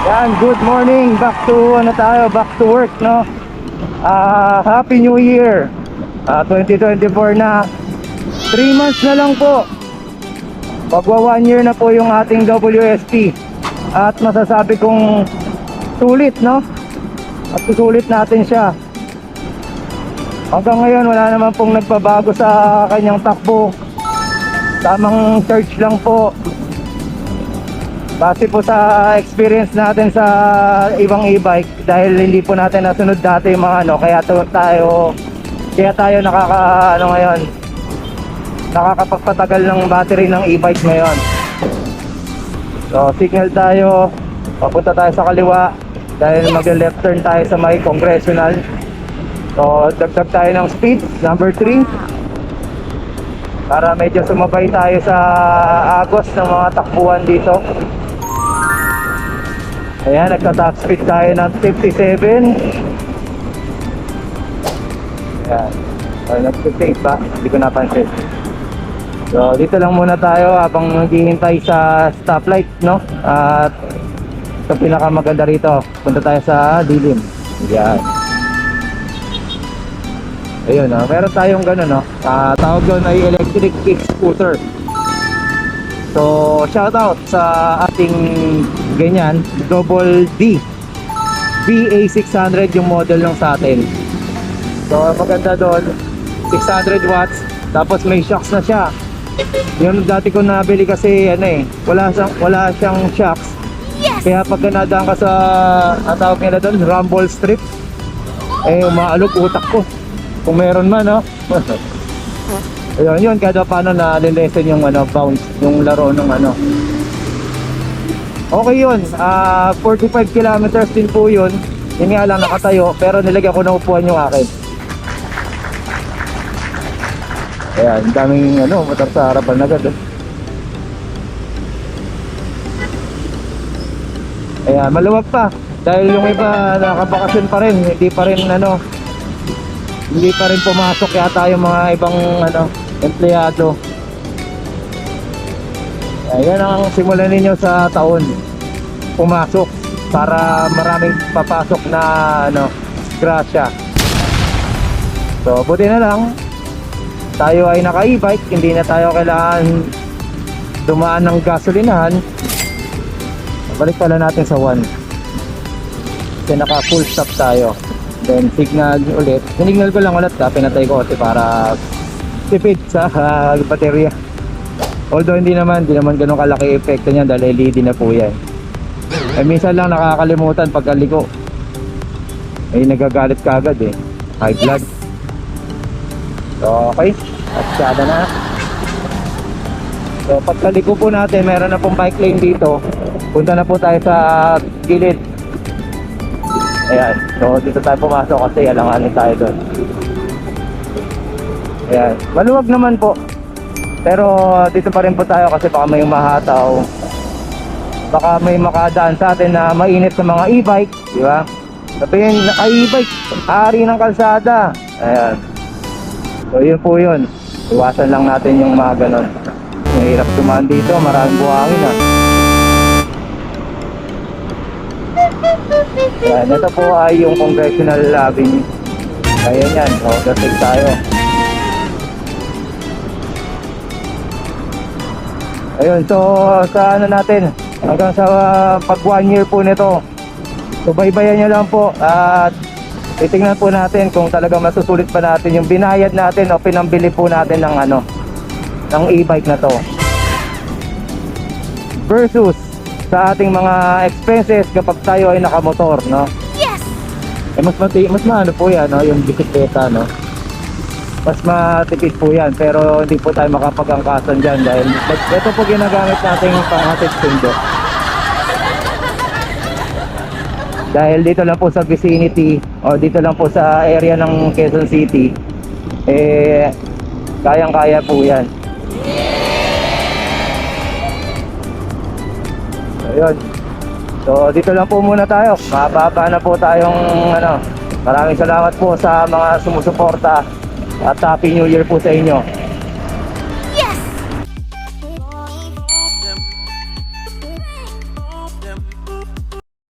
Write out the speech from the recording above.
Yan, good morning. Back to ano tayo, back to work, no? Ah, Happy New Year. Ah, 2024 na. 3 months na lang po. Magwa 1 year na po yung ating WSP. At masasabi kong sulit, no? At susulit natin siya. Hanggang ngayon wala naman pong nagbabago sa kanyang takbo. Tamang search lang po. Base po sa experience natin sa ibang e-bike dahil hindi po natin nasunod dati yung mga ano kaya to, tayo kaya tayo nakaka ano ngayon nakakapagpatagal ng battery ng e-bike ngayon. So signal tayo, papunta tayo sa kaliwa dahil mag-left turn tayo sa may congressional. So dagdag tayo ng speed, number 3 para medyo sumabay tayo sa agos ng mga takbuhan dito. Ayan, nagta-top speed tayo ng 57. Ayan. Ay, nag-58 pa. Hindi ko napansin. So, dito lang muna tayo habang naghihintay sa stoplight, no? At ito pinakamaganda rito. Punta tayo sa dilim. Ayan. Ayun, no? meron tayong gano'n, no? Ah, tawag doon ay electric kick scooter. So, shout out sa ating ganyan, Double D. VA600 yung model ng sa atin. So, maganda doon, 600 watts, tapos may shocks na siya. Yung dati ko nabili kasi ano eh, wala siyang wala siyang shocks. Kaya pag nadaan ka sa ang tawag nila doon, rumble strip, eh umaalog utak ko. Kung meron man, no? Ayun, yun, kada paano na lilesen yung ano, bounce, yung laro ng ano. Okay yun, ah 45 kilometers din po yun. Yun nga lang nakatayo, pero nilagyan ko ng upuan yung akin. Ayan, daming ano, motor sa harapan agad. Eh. Ayan, maluwag pa. Dahil yung iba nakabakasyon pa rin, hindi pa rin ano, hindi pa rin pumasok yata yung mga ibang ano, empleyado. Ayan ang simulan ninyo sa taon. Pumasok para maraming papasok na ano, grasya. So, buti na lang tayo ay naka e-bike, hindi na tayo kailangan dumaan ng gasolinahan. Balik pala natin sa 1. Kasi naka full stop tayo. Then signal ulit. Sinignal ko lang ulit ha, pinatay ko kasi para tipid sa uh, baterya. Although hindi naman, hindi naman ganun kalaki epekto niya dahil LED na po yan. Eh minsan lang nakakalimutan pagkaliko. Eh nagagalit ka agad eh. High blood. So, okay. At sada na. So pagkaliko po natin, meron na pong bike lane dito. Punta na po tayo sa gilid. Ayan. So dito tayo pumasok kasi alanganin tayo doon. Ayan. Maluwag naman po. Pero dito pa rin po tayo kasi baka may umahataw. Baka may makadaan sa atin na mainit sa mga e-bike. Di ba? Sabihin, naka e-bike. Hari ng kalsada. Ayan. So yun po yun. Iwasan lang natin yung mga ganon. Mahirap tumaan dito. Maraming buhangin ah. Yan, ito po ay yung Congressional Avenue. Ayan yan, overtake tayo. Ayun, so sa ano natin, hanggang sa uh, pag one year po nito, subaybayan nyo lang po at titingnan po natin kung talaga masusulit pa natin yung binayad natin o pinambili po natin ng ano, ng e-bike na to. Versus sa ating mga expenses kapag tayo ay nakamotor, no? Yes! Eh mas mati mas maano po 'yan, no, yung bisikleta, no. Mas matipid po 'yan, pero hindi po tayo makapag-angkasan diyan dahil ito po ginagamit nating panghatid sundo. Dahil dito lang po sa vicinity o dito lang po sa area ng Quezon City eh kayang-kaya po 'yan. Ayun. So dito lang po muna tayo. Mababa na po tayong ano. Maraming salamat po sa mga sumusuporta at Happy New Year po sa inyo.